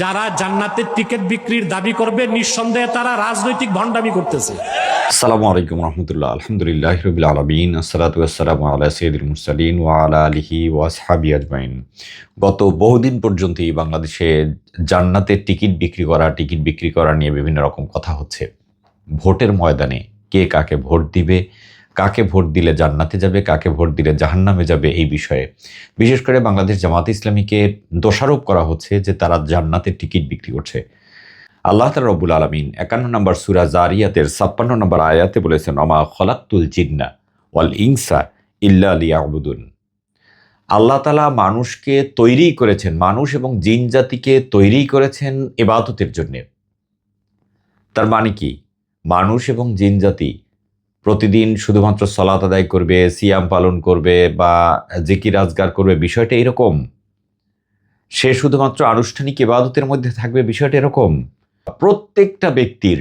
যারা জান্নাতের টিকিট বিক্রির দাবি করবে, নিঃসন্দেহে তারা রাজনৈতিক ভণ্ডামি করতেছে। আসসালামু আলাইকুম আলহামদুলিল্লাহ আলমিন গত বহুদিন পর্যন্তই বাংলাদেশে জান্নাতের টিকিট বিক্রি করা টিকিট বিক্রি করা নিয়ে বিভিন্ন রকম কথা হচ্ছে। ভোটের ময়দানে কে কাকে ভোট দিবে কাকে ভোট দিলে জান্নাতে যাবে, কাকে ভোট দিলে জাহান্নামে যাবে এই বিষয়ে। বিশেষ করে বাংলাদেশ জামাত ইসলামীকে দোষারোপ করা হচ্ছে যে তারা জান্নাতের টিকিট বিক্রি করছে। আল্লাহ তালা রব্বুল আলমিন একান্ন নম্বর সুরা জারিয়াতের ছাপ্পান্ন নম্বর আয়াতে বলেছেন অমা খলাক্তুল জিন্না ওয়াল ইংসা ইল্লা লিয়াবুদুন। আল্লাহ তালা মানুষকে তৈরি করেছেন, মানুষ এবং জিন জাতিকে তৈরি করেছেন এবাদতের জন্যে। তার মানে কি? মানুষ এবং জিন জাতি প্রতিদিন শুধুমাত্র সলাত আদায় করবে, সিয়াম পালন করবে বা জিকির আজগার করবে, বিষয়টা এরকম। সে শুধুমাত্র আনুষ্ঠানিক ইবাদতের মধ্যে থাকবে, বিষয়টা এরকম। প্রত্যেকটা ব্যক্তির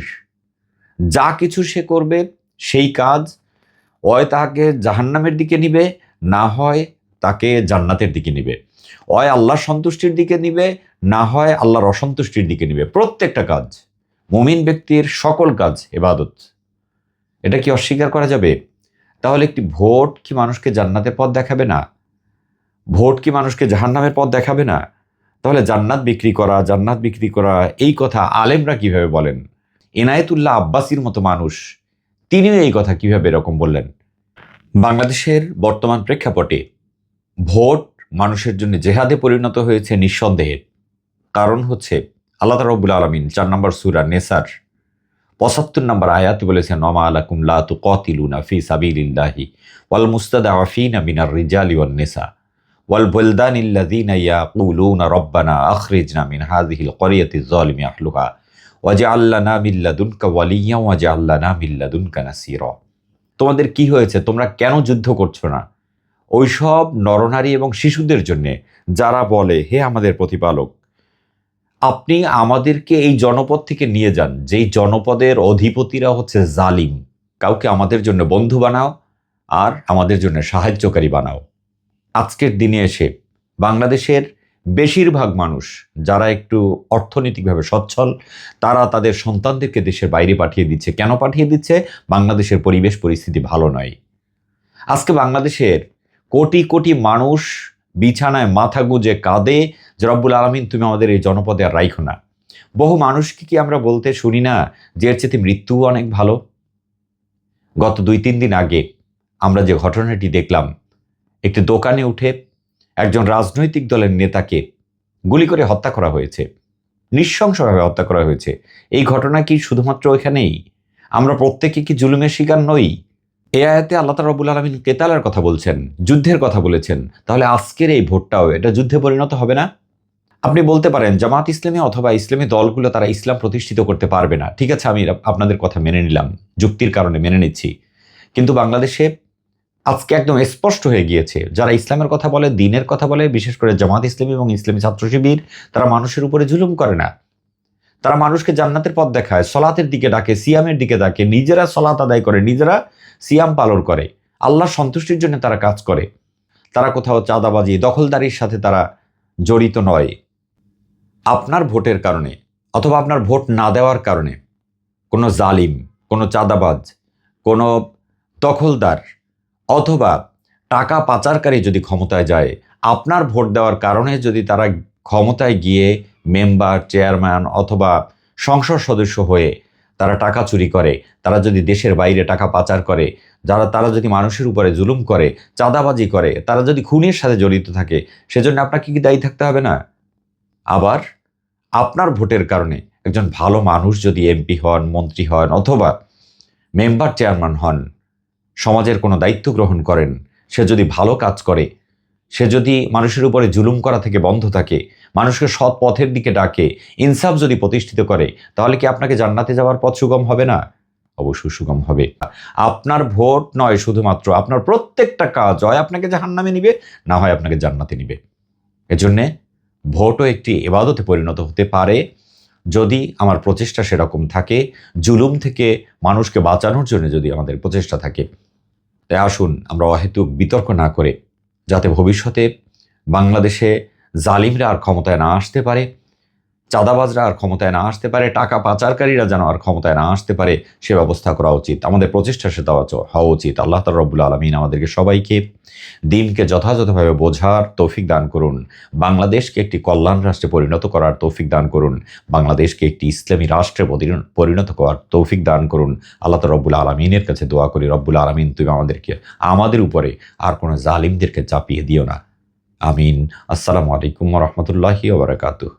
যা কিছু সে করবে, সেই কাজ অয় তাকে জাহান্নামের দিকে নিবে, না হয় তাকে জান্নাতের দিকে নিবে। অয় আল্লাহর সন্তুষ্টির দিকে নিবে, না হয় আল্লাহর অসন্তুষ্টির দিকে নিবে। প্রত্যেকটা কাজ, মুমিন ব্যক্তির সকল কাজ এবাদত এটা কি অস্বীকার করা যাবে? তাহলে একটি ভোট কি মানুষকে জান্নাতের পথ দেখাবে না? ভোট কি মানুষকে জাহান্নামের পথ দেখাবে না? তাহলে জান্নাত বিক্রি করা, জান্নাত বিক্রি করা, এই কথা আলেমরা কীভাবে বলেন? এনায়েতুল্লাহ আব্বাসির মতো মানুষ, তিনিও এই কথা কীভাবে এরকম বললেন? বাংলাদেশের বর্তমান প্রেক্ষাপটে ভোট মানুষের জন্য জেহাদে পরিণত হয়েছে নিঃসন্দেহে। কারণ হচ্ছে আল্লাহ রবুল আলমিন চার নম্বর সুরা নেসার পঁচাত্তর নম্বর আয়াত বলেছেন নমা আলাকুম লাতু কতিলুনা ফি সাবিলিল্লাহি ওয়াল মুস্তাদা আফিনা মিনার রিজাল নেসা ওয়াল বলদান ইল্লাদিনা ইয়াকুলুনা রব্বানা আখরিজনা মিন হাজিহিল করিয়াতি জলিমি আহলুহা না আল্লানা মিল্লাদুনকা ওয়ালিয়া ওয়াজে আল্লাহ ওয়াজা আল্লানা মিল্লাদুনকা নাসির। তোমাদের কি হয়েছে? তোমরা কেন যুদ্ধ করছ না? ওইসব নরনারী এবং শিশুদের জন্যে যারা বলে, হে আমাদের প্রতিপালক আপনি আমাদেরকে এই জনপদ থেকে নিয়ে যান। যেই জনপদের অধিপতিরা হচ্ছে জালিম। কাউকে আমাদের জন্য বন্ধু বানাও আর আমাদের জন্য সাহায্যকারী বানাও। আজকের দিনে এসে বাংলাদেশের বেশিরভাগ মানুষ যারা একটু অর্থনৈতিকভাবে সচ্ছল, তারা তাদের সন্তানদেরকে দেশের বাইরে পাঠিয়ে দিচ্ছে। কেন পাঠিয়ে দিচ্ছে? বাংলাদেশের পরিবেশ পরিস্থিতি ভালো নয়। আজকে বাংলাদেশের কোটি কোটি মানুষ বিছানায় মাথা গুঁজে কাঁদে যে রব্বুল আলমিন, তুমি আমাদের এই জনপদে আর রাইখো না। বহু মানুষকে কি আমরা বলতে শুনি না যে এর চেয়ে মৃত্যুও অনেক ভালো? গত দুই, তিন দিন আগে আমরা যে ঘটনাটি দেখলাম, একটি দোকানে উঠে একজন রাজনৈতিক দলের নেতাকে গুলি করে হত্যা করা হয়েছে। নৃশংসভাবে হত্যা করা হয়েছে। এই ঘটনা কি শুধুমাত্র ওইখানেই আমরা প্রত্যেকে কি জুলুমের শিকার নই? এ আয়াতে আল্লাহ রবুল আলমিন কেতালের কথা বলছেন, যুদ্ধের কথা বলেছেন। তাহলে আজকের এই ভোটটাও এটা যুদ্ধে পরিণত হবে না? আপনি বলতে পারেন, জামাত ইসলামী অথবা ইসলামী দলগুলো তারা ইসলাম প্রতিষ্ঠিত করতে পারবে না। ঠিক আছে, আমি আপনাদের কথা মেনে নিলাম, যুক্তির কারণে মেনে নিচ্ছি। কিন্তু বাংলাদেশে আজকে একদম স্পষ্ট হয়ে গিয়েছে, যারা ইসলামের কথা বলে, দিনের কথা বলে, বিশেষ করে জামাত ইসলামী এবং ইসলামী ছাত্র শিবির, তারা মানুষের উপরে জুলুম করে না। তারা মানুষকে জান্নাতের পথ দেখায়, সলাতের দিকে ডাকে, সিয়ামের দিকে ডাকে, নিজেরা সলাত আদায় করে, নিজেরা সিয়াম পালন করে। আল্লাহ সন্তুষ্টির জন্য তারা কাজ করে। তারা কোথাও চাঁদাবাজি, দখলদারির সাথে তারা জড়িত নয়। আপনার ভোটের কারণে অথবা আপনার ভোট না দেওয়ার কারণে কোনো জালিম, কোনো চাঁদাবাজ, কোনো দখলদার অথবা টাকা পাচারকারী যদি ক্ষমতায় যায়, আপনার ভোট দেওয়ার কারণে যদি তারা ক্ষমতায় গিয়ে মেম্বার, চেয়ারম্যান অথবা সংসদ সদস্য হয়ে তারা টাকা চুরি করে, তারা যদি দেশের বাইরে টাকা পাচার করে, যারা তারা যদি মানুষের উপরে জুলুম করে, চাঁদাবাজি করে, তারা যদি খুনের সাথে জড়িত থাকে, সেজন্য আপনাকে কি দায়ী থাকতে হবে না? আবার আপনার ভোটের কারণে একজন ভালো মানুষ যদি এমপি হন, মন্ত্রী হন অথবা মেম্বার চেয়ারম্যান হন, সমাজের কোনো দায়িত্ব গ্রহণ করেন, সে যদি ভালো কাজ করে, সে যদি মানুষের উপরে জুলুম করা থেকে বন্ধ থাকে, মানুষকে সৎ পথের দিকে ডাকে, ইনসাফ যদি প্রতিষ্ঠিত করে, তাহলে কি আপনাকে জান্নাতে যাওয়ার পথ সুগম হবে না? অবশ্যই সুগম হবে। আপনার ভোট নয় শুধুমাত্র, আপনার প্রত্যেকটা কাজ হয় আপনাকে জাহান্নামে নিবে, না হয় আপনাকে জান্নাতে নিবে। এজন্যে ভোটও একটি এবাদতে পরিণত হতে পারে। যদি আমার প্রচেষ্টা সেরকম থাকে, জুলুম থেকে মানুষকে বাঁচানোর জন্য যদি আমাদের প্রচেষ্টা থাকে, তাই আসুন আমরা অহেতুক বিতর্ক না করে যাতে ভবিষ্যতে বাংলাদেশে জালিমরা আর ক্ষমতায় না আসতে পারে। চাঁদাবাজরা আর ক্ষমতায় না আসতে পারে, টাকা পাচারকারীরা যেন আর ক্ষমতায় না আসতে পারে, সে ব্যবস্থা করা উচিত। আমাদের প্রচেষ্টা হওয়া- হওয়া উচিত। আল্লাহ তালা রব্বুল আলমিন আমাদেরকে সবাইকে দিনকে যথাযথভাবে বোঝার তৌফিক দান করুন। বাংলাদেশকে একটি কল্যাণ রাষ্ট্রে পরিণত করার তৌফিক দান করুন। বাংলাদেশকে একটি ইসলামী রাষ্ট্রে পরিণত করার তৌফিক দান করুন। আল্লাহ তালা রব্বুল আলমিনের কাছে দোয়া করি, রব্বুল আলমিন তুমি আমাদেরকে আমাদের উপরে আর কোনো জালিমদেরকে চাপিয়ে দিও না। আমিন। আসসালামু আলাইকুম রহমতুল্লাহি ওবরাকাতুহ